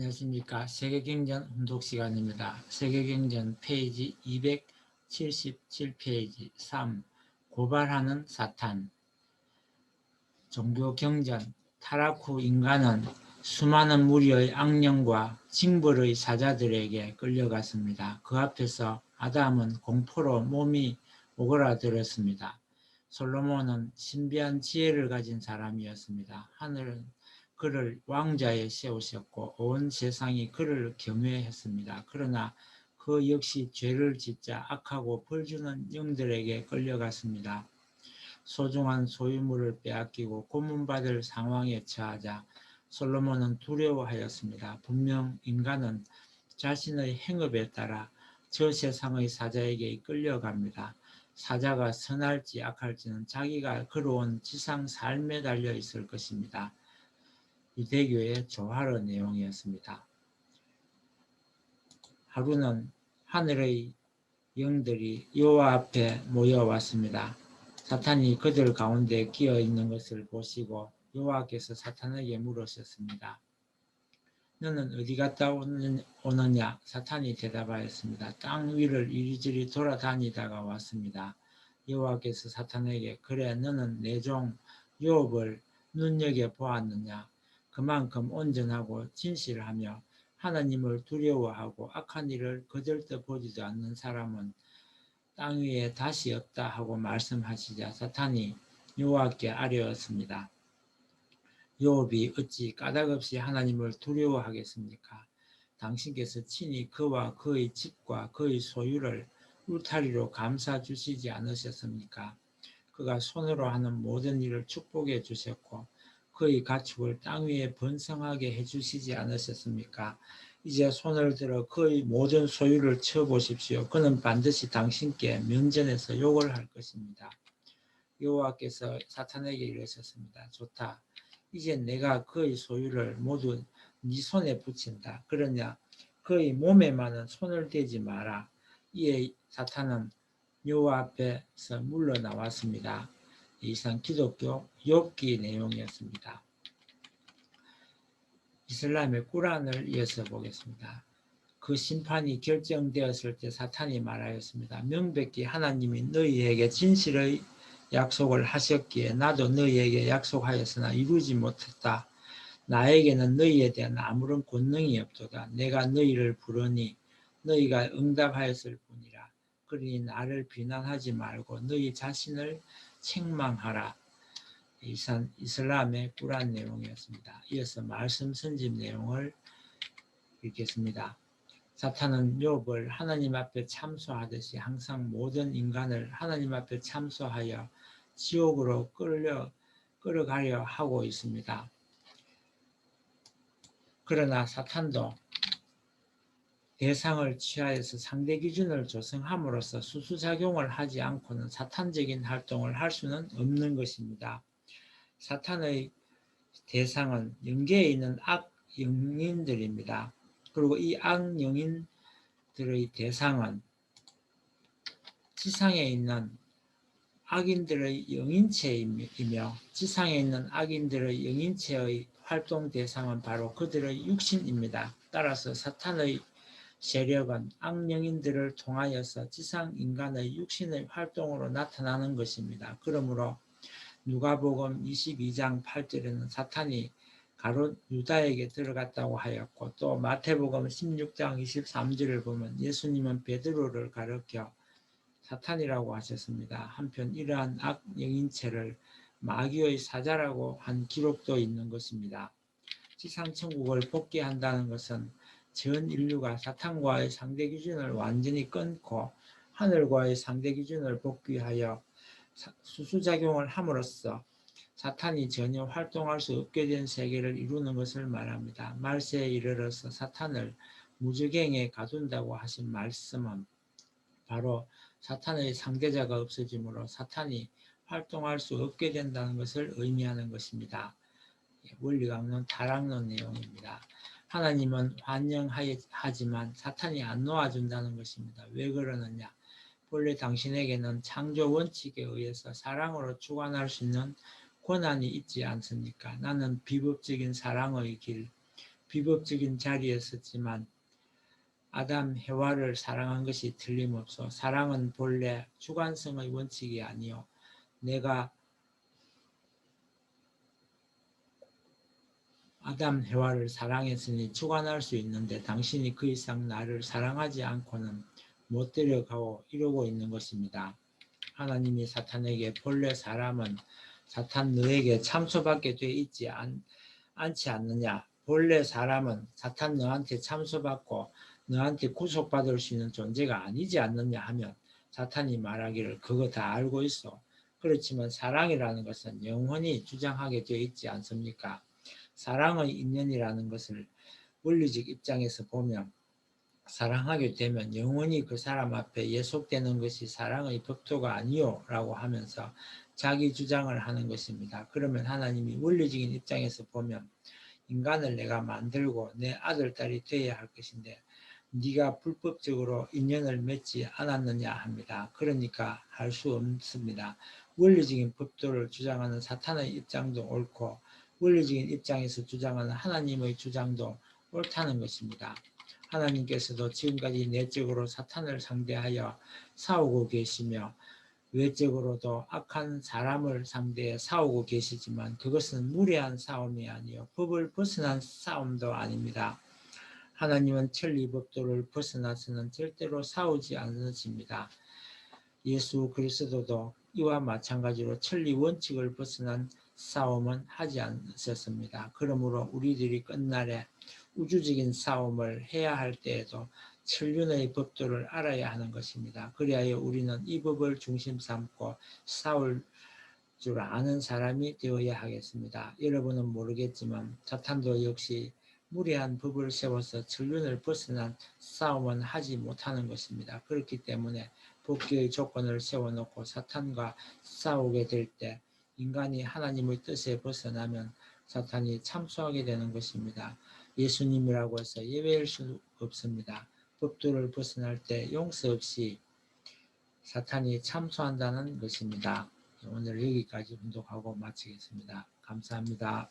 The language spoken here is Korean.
안녕하십니까. 세계경전 혼독 시간입니다. 세계경전 페이지 277페이지 3. 고발하는 사탄 종교경전 타락 후 인간은 수많은 무리의 악령과 징벌의 사자들에게 끌려갔습니다. 그 앞에서 아담은 공포로 몸이 오그라들었습니다. 솔로몬은 신비한 지혜를 가진 사람이었습니다. 하늘은 그를 왕자에 세우셨고 온 세상이 그를 경외했습니다. 그러나 그 역시 죄를 짓자 악하고 벌주는 영들에게 끌려갔습니다. 소중한 소유물을 빼앗기고 고문받을 상황에 처하자 솔로몬은 두려워하였습니다. 분명 인간은 자신의 행업에 따라 저 세상의 사자에게 끌려갑니다. 사자가 선할지 악할지는 자기가 걸어온 지상 삶에 달려 있을 것입니다. 유대교의 조화로 내용이었습니다. 하루는 하늘의 영들이 여호와 앞에 모여왔습니다. 사탄이 그들 가운데 끼어 있는 것을 보시고 여호와께서 사탄에게 물으셨습니다. 너는 어디 갔다 오느냐? 사탄이 대답하였습니다. 땅 위를 이리저리 돌아다니다가 왔습니다. 여호와께서 사탄에게 그래 너는 내종 욥을 눈여겨 보았느냐? 그만큼 온전하고 진실하며 하나님을 두려워하고 악한 일을 거들떠 보지도 않는 사람은 땅 위에 다시 없다 하고 말씀하시자 사탄이 여호와께 아뢰었습니다. 요업이 어찌 까닭없이 하나님을 두려워하겠습니까? 당신께서 친히 그와 그의 집과 그의 소유를 울타리로 감싸 주시지 않으셨습니까? 그가 손으로 하는 모든 일을 축복해 주셨고 그의 가축을 땅 위에 번성하게 해주시지 않으셨습니까? 이제 손을 들어 그의 모든 소유를 쳐보십시오. 그는 반드시 당신께 면전에서 욕을 할 것입니다. 여호와께서 사탄에게 이르셨습니다. 좋다. 이제 내가 그의 소유를 모두 네 손에 붙인다. 그러냐 그의 몸에만은 손을 대지 마라. 이에 사탄은 여호와 앞에서 물러나왔습니다. 이상 기독교 욥기 내용이었습니다. 이슬람의 꾸란을 이어서 보겠습니다. 그 심판이 결정되었을 때 사탄이 말하였습니다. 명백히 하나님이 너희에게 진실의 약속을 하셨기에 나도 너희에게 약속하였으나 이루지 못했다. 나에게는 너희에 대한 아무런 권능이 없도다. 내가 너희를 부르니 너희가 응답하였을 뿐이라. 그러니 나를 비난하지 말고 너희 자신을 책망하라. 이산 이슬람의 꾸란 내용이었습니다. 이어서 말씀 선집 내용을 읽겠습니다. 사탄은 욥을 하나님 앞에 참소하듯이 항상 모든 인간을 하나님 앞에 참소하여 지옥으로 끌려 끌어가려 하고 있습니다. 그러나 사탄도 대상을 취하여서 상대 기준을 조성함으로써 수수작용을 하지 않고는 사탄적인 활동을 할 수는 없는 것입니다. 사탄의 대상은 영계에 있는 악 영인들입니다. 그리고 이 악 영인들의 대상은 지상에 있는 악인들의 영인체이며 지상에 있는 악인들의 영인체의 활동 대상은 바로 그들의 육신입니다. 따라서 사탄의 세력은 악령인들을 통하여서 지상 인간의 육신의 활동으로 나타나는 것입니다. 그러므로 누가복음 22장 8절에는 사탄이 가롯 유다에게 들어갔다고 하였고 또 마태복음 16장 23절을 보면 예수님은 베드로를 가르켜 사탄이라고 하셨습니다. 한편 이러한 악영인체를 마귀의 사자라고 한 기록도 있는 것입니다. 지상천국을 복귀한다는 것은 전 인류가 사탄과의 상대 기준을 완전히 끊고 하늘과의 상대 기준을 복귀하여 수수작용을 함으로써 사탄이 전혀 활동할 수 없게 된 세계를 이루는 것을 말합니다. 말세에 이르러서 사탄을 무적행에 가둔다고 하신 말씀은 바로 사탄의 상대자가 없어지므로 사탄이 활동할 수 없게 된다는 것을 의미하는 것입니다. 예, 원리강론 타락론 내용입니다. 하나님은 환영하지만 사탄이 안 놓아준다는 것입니다. 왜 그러느냐? 본래 당신에게는 창조 원칙에 의해서 사랑으로 주관할 수 있는 권한이 있지 않습니까? 나는 비법적인 사랑의 길, 비법적인 자리에 섰지만 아담 해와를 사랑한 것이 틀림없어 사랑은 본래 주관성의 원칙이 아니요 내가 아담 해와를 사랑했으니 주관할 수 있는데 당신이 그 이상 나를 사랑하지 않고는 못 데려가고 이러고 있는 것입니다. 하나님이 사탄에게 본래 사람은 사탄 너에게 참소받게 돼 있지 않, 않지 않느냐. 본래 사람은 사탄 너한테 참소받고 너한테 구속받을 수 있는 존재가 아니지 않느냐 하면 사탄이 말하기를 그거 다 알고 있어. 그렇지만 사랑이라는 것은 영원히 주장하게 되어 있지 않습니까? 사랑의 인연이라는 것을 원리적 입장에서 보면 사랑하게 되면 영원히 그 사람 앞에 예속되는 것이 사랑의 법도가 아니요 라고 하면서 자기 주장을 하는 것입니다. 그러면 하나님이 원리적인 입장에서 보면 인간을 내가 만들고 내 아들, 딸이 되어야 할 것인데 네가 불법적으로 인연을 맺지 않았느냐 합니다. 그러니까 할 수 없습니다. 원리적인 법도를 주장하는 사탄의 입장도 옳고 원리적인 입장에서 주장하는 하나님의 주장도 옳다는 것입니다. 하나님께서도 지금까지 내적으로 사탄을 상대하여 싸우고 계시며 외적으로도 악한 사람을 상대해 싸우고 계시지만 그것은 무례한 싸움이 아니요 법을 벗어난 싸움도 아닙니다. 하나님은 천리법도를 벗어나서는 절대로 싸우지 않으십니다. 예수 그리스도도 이와 마찬가지로 천리 원칙을 벗어난 싸움은 하지 않으셨습니다. 그러므로 우리들이 끝날에 우주적인 싸움을 해야 할 때에도 천륜의 법도를 알아야 하는 것입니다. 그리하여 우리는 이 법을 중심 삼고 싸울 줄 아는 사람이 되어야 하겠습니다. 여러분은 모르겠지만 사탄도 역시 무리한 법을 세워서 천륜을 벗어난 싸움은 하지 못하는 것입니다. 그렇기 때문에 복귀의 조건을 세워놓고 사탄과 싸우게 될 때 인간이 하나님의 뜻에 벗어나면 사탄이 참소하게 되는 것입니다. 예수님이라고 해서 예외일 수 없습니다. 법도를 벗어날 때 용서 없이 사탄이 참소한다는 것입니다. 오늘 여기까지 분독하고 마치겠습니다. 감사합니다.